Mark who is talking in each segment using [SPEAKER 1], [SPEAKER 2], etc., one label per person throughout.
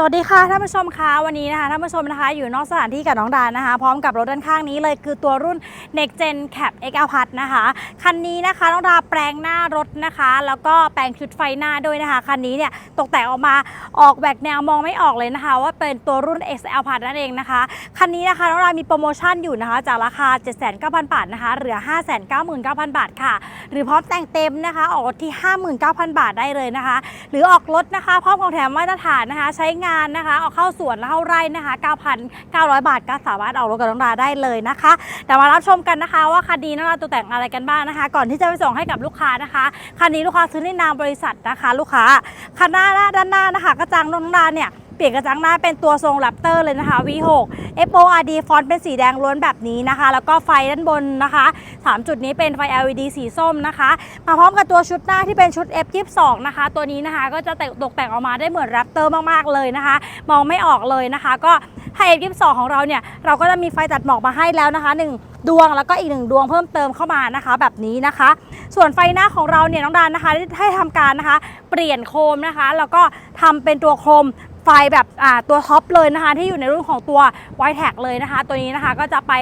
[SPEAKER 1] สวัสดีค่ะท่านผู้ชมคะวันนี้นะคะท่านผู้ชมนะคะ อยู่นอกสถานที่กับน้องดานนะคะ พร้อมกับรถด้านข้างนี้เลยคือตัวรุ่น Next Gen Cap X L p a s นะคะคันนี้นะคะน้องดาแปลงหน้ารถนะคะ แล้วก็แปลงชุดไฟหน้าด้วยนะคะคันนี้เนี่ยตกแต่งออกมาออกแบกแนวมองไม่ออกเลยนะคะ ว่าเป็นตัวรุ่น X L p a s นั่นเองนะคะคันนี้นะคะน้องดามีโปรโมชั่นอยู่นะคะ จากราคา 79,000 บาทนะคะเหลือ 599,000 บาทค่ะ หรือพร้อมแต่งเต็มนะคะ ออกที่ 59,000 บาทได้เลยนะคะ หรือออกรถนะคะ พร้อมของแถมมาตรฐานนะคะ ใช้งานนะคะออาเข้าสวนแล้วเข้าไร่นะคะ 9,900 บาทก็สามารถเอารถกับน้องดาได้เลยนะคะแต่มารับชมกันนะคะว่าคันนี้น้องดาตัวแต่งอะไรกันบ้างนะคะ ก่อนที่จะไปส่งให้กับลูกค้านะคะคันนี้ลูกค้าซื้อในนามบริษัทนะคะ ลูกค้าคันหน้าด้านหน้านะคะ กระจังน้องดาเนี่ย เปลี่ยนกระจังหน้าเป็นตัวทรงแรปเตอร์เลยนะคะ V6 FORD ฟอนต์เป็นสีแดงล้วนแบบนี้นะคะ แล้วก็ไฟด้านบนนะคะ 3 จุดนี้เป็นไฟ LED สีส้มนะคะ มาพร้อมกับตัวชุดหน้าที่เป็นชุด F22 นะคะ ตัวนี้นะคะก็จะตกแต่งออกมาได้เหมือนแรปเตอร์มากๆเลยนะคะ มองไม่ออกเลยนะคะ ก็ ถ้า F22 ของเราเนี่ยเราก็จะมีไฟตัดหมอกมาให้แล้วนะคะหนึ่งดวงแล้วก็อีกหนึ่งดวงเพิ่มเติมเข้ามานะคะ แบบนี้นะคะ ส่วนไฟหน้าของเราเนี่ยน้องดานนะคะได้ให้ทำการนะคะ เปลี่ยนโคมนะคะ แล้วก็ทำเป็นตัวโคมไฟแบบอ่าตัวท็อปเลยนะคะ ที่อยู่ในรุ่นของตัว w i t e t a g เลยนะคะ ตัวนี้นะคะก็จะไป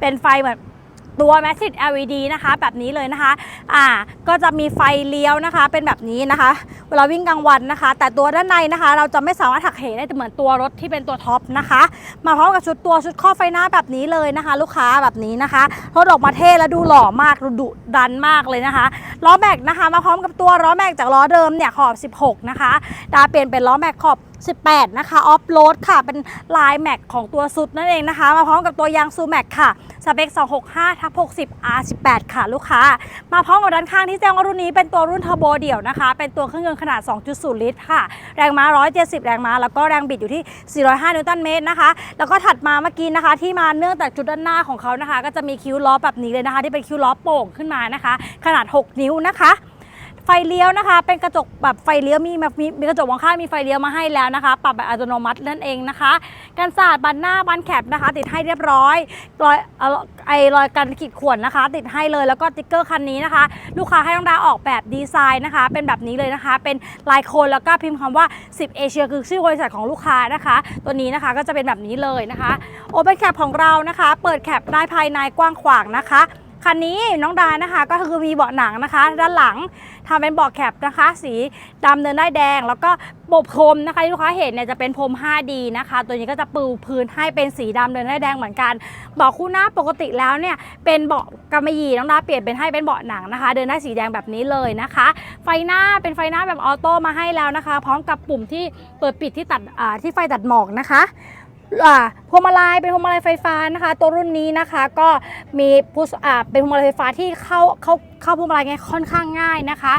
[SPEAKER 1] เป็นไฟ ตัว Massive LED นะคะ แบบนี้เลยนะคะอ่าก็จะมีไฟเลี้ยวนะคะ เป็นแบบนี้นะคะ เวลาวิ่งกลางวันนะคะ แต่ตัวด้านในนะคะ เราจะไม่สามารถถักเหได้เหมือนตัวรถที่เป็นตัวท็อปนะคะ มาพร้อมกับชุดตัวชุดครอไฟหน้าแบบนี้เลยนะคะ ลูกค้าแบบนี้นะคะรถออกมาเท่และดูหล่อมากดูดุดันมากเลยนะคะล้อแม็กนะคะ มาพร้อมกับตัวล้อแม็กจากล้อเดิมเนี่ยขอบ 16 นะคะดาเปลี่ยนเป็นล้อแม็กขอบ18 นะคะ ออฟโรดค่ะ เป็นลายแม็กของตัวสุดนั่นเองนะคะ มาพร้อมกับตัวยางซูแม็กค่ะ สเปค 265ทับ60 R18 ค่ะลูกค้า มาพร้อมกับด้านข้างที่แจ้งว่ารุ่นนี้เป็นตัวรุ่นเทอร์โบเดี่ยวนะคะ เป็นตัวเครื่องยนต์ขนาด 2.0 ลิตรค่ะ แรงม้า 170 แรงม้า แล้วก็แรงบิดอยู่ที่ 405 นิวตันเมตรนะคะ แล้วก็ถัดมาเมื่อกี้นะคะ ที่มาเนื่องจากจุดด้านหน้าของเขานะคะ ก็จะมีคิ้วล้อแบบนี้เลยนะคะ ที่เป็นคิ้วล้อโป่งขึ้นมานะคะ ขนาด 6 นิ้วนะคะ ไฟเลี้ยวนะคะ เป็นกระจกแบบไฟเลี้ยวมีแบบมีมีกระจกมองข้างมีไฟเลี้ยวมาให้แล้วนะคะ ปรับแบบอัตโนมัตินั่นเองนะคะกันสาดบันหน้าบันแคปนะคะ ติดให้เรียบร้อยรอยไอรอยกันขีดข่วนนะคะ ติดให้เลยแล้วก็ติ๊กเกอร์คันนี้นะคะ ลูกค้าให้น้องดาออกแบบดีไซน์นะคะ เป็นแบบนี้เลยนะคะ เป็นลายโคนแล้วก็พิมพ์คำว่า 10 เอเชียคือชื่อบริษัทของลูกค้านะคะ ตัวนี้นะคะก็จะเป็นแบบนี้เลยนะคะโอเปนแคปของเรานะคะ เปิดแคปได้ภายในกว้างขวางนะคะ คันนี้น้องดานะคะก็คือมีเบาะหนังนะคะ ด้านหลังทำเป็นเบาะแคปนะคะ สีดำเดินได้แดง แล้วก็ปบพรมนะคะที่ลูกค้าเห็นเนี่ยจะเป็นพรม 5D นะคะ ตัวนี้ก็จะปูพื้นให้เป็นสีดำเดินได้แดงเหมือนกันเบาะคู่หน้าปกติแล้วเนี่ยเป็นเบาะกำมะหยี่น้องดาเปลี่ยนเป็นให้เป็นเบาะหนังนะคะ เดินได้สีแดงแบบนี้เลยนะคะ ไฟหน้าเป็นไฟหน้าแบบออโต้มาให้แล้วนะคะ พร้อมกับปุ่มที่เปิดปิดที่ตัดที่ไฟตัดหมอกนะคะ พวงมาลัยเป็นพวงมาลัยไฟฟ้านะคะ ตัวรุ่นนี้นะคะก็มีพุชอ่าเป็นพวงมาลัยไฟฟ้าที่เข้าเข้าเข้าพวงมาลัยไงค่อนข้างง่ายนะคะ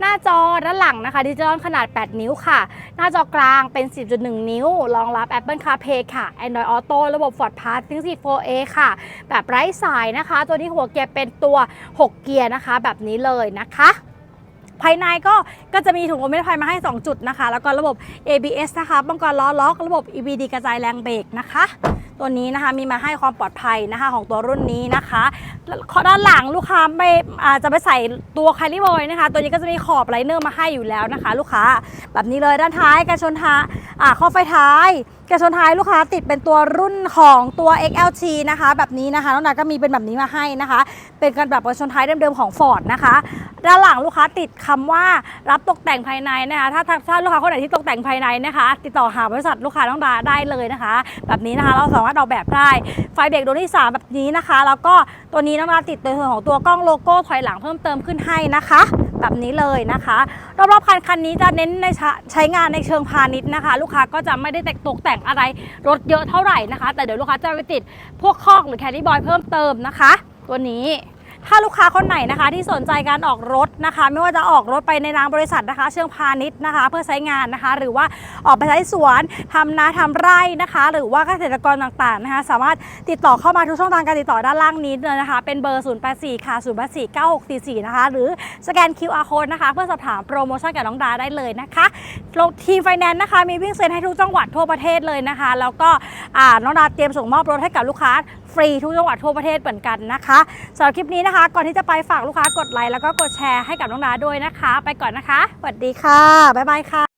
[SPEAKER 1] หน้าจอด้านหลังนะคะดิจิตอลขนาด 8 นิ้วค่ะ หน้าจอกลางเป็น 10.1 นิ้ว รองรับ Apple CarPlay ค่ะ Android Auto ระบบ Ford Pass ทั้ง 4A ค่ะ แบบไร้สายนะคะ ตัวนี้หัวเกียร์เป็นตัว 6 เกียร์นะคะ แบบนี้เลยนะคะ ภายในก็ก็จะมีถุงลมนิรภัยมาให้ 2 จุดนะคะ แล้วก็ระบบ ABS นะคะป้องกันล้อล็อก ระบบ EBD กระจายแรงเบรกนะคะ ตัวนี้นะคะมีมาให้ความปลอดภัยนะคะของตัวรุ่นนี้นะคะแล้วด้านหลังลูกค้าไม่อาจจะไปใส่ตัวคาริบอยนะคะ ตัวนี้ก็จะมีขอบไลเนอร์มาให้อยู่แล้วนะคะ ลูกค้าแบบนี้เลยด้านท้ายกันชนท่าข้อไฟท้าย แกชนท้ายลูกค้าติดเป็นตัวรุ่นของตัว XLT นะคะ แบบนี้นะคะน้องนาก็มีเป็นแบบนี้มาให้นะคะ เป็นการแบบกันชนท้ายเดิมๆของ Ford นะคะ ด้านหลังลูกค้าติดคำว่ารับตกแต่งภายในนะคะถ้าถ้าถ้าลูกค้าคนไหนที่ตกแต่งภายในนะคะ ติดต่อหาบริษัทลูกค้าต้องดาได้เลยนะคะ แบบนี้นะคะเราสามารถออกแบบได้ไฟเบรกดวงที่ 3 แบบนี้นะคะ แล้วก็ตัวนี้น้องดาติดในส่วของตัวกล้องโลโก้ถอยหลังเพิ่มเติมขึ้นให้นะคะ แบบนี้เลยนะคะรอบๆคันคันนี้จะเน้นในใช้งานในเชิงพาณิชย์นะคะ ลูกค้าก็จะไม่ได้แต่งตกแต่งอะไรรถเยอะเท่าไหร่นะคะ แต่เดี๋ยวลูกค้าจะไปติดพวกคอกหรือแคดดี้บอยเพิ่มเติมนะคะ ตัวนี้ ถ้าลูกค้าคนไหนนะคะ ที่สนใจการออกรถนะคะ ไม่ว่าจะออกรถไปในนามบริษัทนะคะ เชิงพาณิชย์นะคะ เพื่อใช้งานนะคะ หรือว่าออกไปใช้สวนทำนาทำไร่นะคะ หรือว่าเกษตรกรต่างๆนะคะ สามารถติดต่อเข้ามาทุกช่องทางการติดต่อด้านล่างนี้เลยนะคะ เป็นเบอร์ 084 ค่ะ 084 9644 นะคะ หรือสแกน QR code นะคะ เพื่อสอบถามโปรโมชั่นกับน้องดาได้เลยนะคะทีมไฟแนนซ์นะคะมีวิ่งเซ็นให้ทุกจังหวัดทั่วประเทศเลยนะคะ แล้วก็น้องดาเตรียมส่งมอบรถให้กับลูกค้า ฟรีทุกจังหวัดทั่วประเทศเหมือนกันนะคะสำหรับคลิปนี้นะคะ ก่อนที่จะไปฝากลูกค้ากดไลค์แล้วก็กดแชร์ให้กับน้องดาด้วยนะคะ ไปก่อนนะคะสวัสดีค่ะบ๊ายบายค่ะ